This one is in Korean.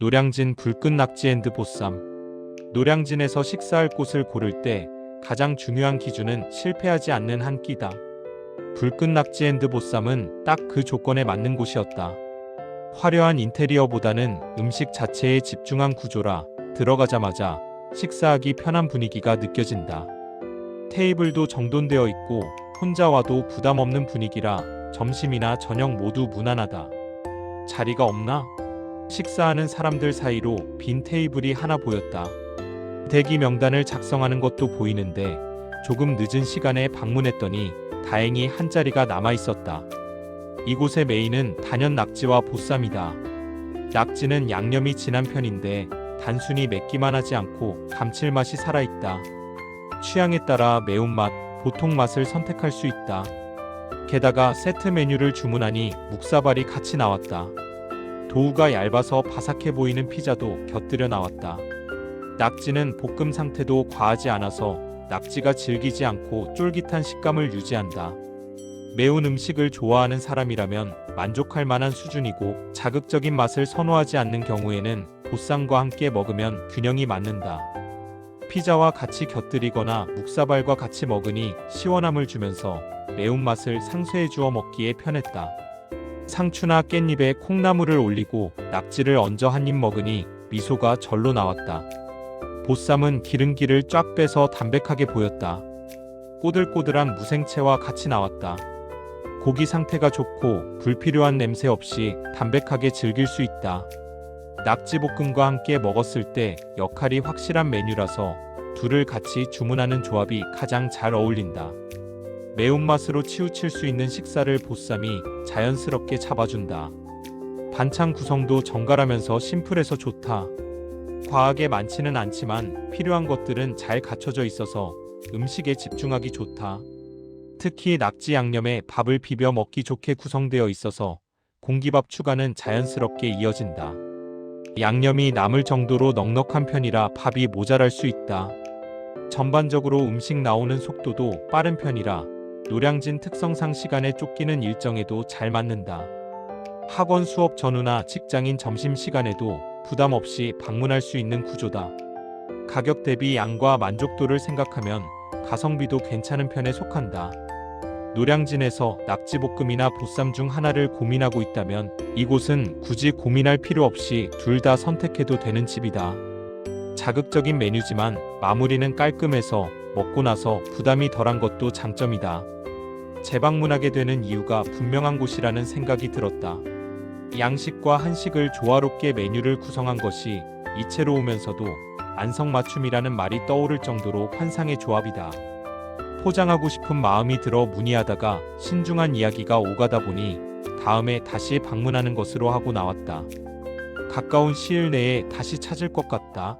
노량진 불끈 낙지 앤드 보쌈. 노량진에서 식사할 곳을 고를 때 가장 중요한 기준은 실패하지 않는 한 끼다. 불끈 낙지 앤드 보쌈은 딱 그 조건에 맞는 곳이었다. 화려한 인테리어보다는 음식 자체에 집중한 구조라 들어가자마자 식사하기 편한 분위기가 느껴진다. 테이블도 정돈되어 있고 혼자 와도 부담 없는 분위기라 점심이나 저녁 모두 무난하다. 자리가 없나? 식사하는 사람들 사이로 빈 테이블이 하나 보였다. 대기 명단을 작성하는 것도 보이는데 조금 늦은 시간에 방문했더니 다행히 한 자리가 남아 있었다. 이곳의 메인은 단연 낙지와 보쌈이다. 낙지는 양념이 진한 편인데 단순히 맵기만 하지 않고 감칠맛이 살아있다. 취향에 따라 매운맛, 보통 맛을 선택할 수 있다. 게다가 세트 메뉴를 주문하니 묵사발이 같이 나왔다. 도우가 얇아서 바삭해 보이는 피자도 곁들여 나왔다. 낙지는 볶음 상태도 과하지 않아서 낙지가 질기지 않고 쫄깃한 식감을 유지한다. 매운 음식을 좋아하는 사람이라면 만족할 만한 수준이고 자극적인 맛을 선호하지 않는 경우에는 보쌈과 함께 먹으면 균형이 맞는다. 피자와 같이 곁들이거나 묵사발과 같이 먹으니 시원함을 주면서 매운맛을 상쇄해 주어 먹기에 편했다. 상추나 깻잎에 콩나물을 올리고 낙지를 얹어 한 입 먹으니 미소가 절로 나왔다. 보쌈은 기름기를 쫙 빼서 담백하게 보였다. 꼬들꼬들한 무생채와 같이 나왔다. 고기 상태가 좋고 불필요한 냄새 없이 담백하게 즐길 수 있다. 낙지볶음과 함께 먹었을 때 역할이 확실한 메뉴라서 둘을 같이 주문하는 조합이 가장 잘 어울린다. 매운맛으로 치우칠 수 있는 식사를 보쌈이 자연스럽게 잡아준다. 반찬 구성도 정갈하면서 심플해서 좋다. 과하게 많지는 않지만 필요한 것들은 잘 갖춰져 있어서 음식에 집중하기 좋다. 특히 낙지 양념에 밥을 비벼 먹기 좋게 구성되어 있어서 공기밥 추가는 자연스럽게 이어진다. 양념이 남을 정도로 넉넉한 편이라 밥이 모자랄 수 있다. 전반적으로 음식 나오는 속도도 빠른 편이라 노량진 특성상 시간에 쫓기는 일정에도 잘 맞는다. 학원 수업 전후나 직장인 점심 시간에도 부담 없이 방문할 수 있는 구조다. 가격 대비 양과 만족도를 생각하면 가성비도 괜찮은 편에 속한다. 노량진에서 낙지볶음이나 보쌈 중 하나를 고민하고 있다면 이곳은 굳이 고민할 필요 없이 둘 다 선택해도 되는 집이다. 자극적인 메뉴지만 마무리는 깔끔해서 먹고 나서 부담이 덜한 것도 장점이다. 재방문하게 되는 이유가 분명한 곳이라는 생각이 들었다. 양식과 한식을 조화롭게 메뉴를 구성한 것이 이채로우면서도 안성맞춤이라는 말이 떠오를 정도로 환상의 조합이다. 포장하고 싶은 마음이 들어 문의하다가 신중한 이야기가 오가다 보니 다음에 다시 방문하는 것으로 하고 나왔다. 가까운 시일 내에 다시 찾을 것 같다.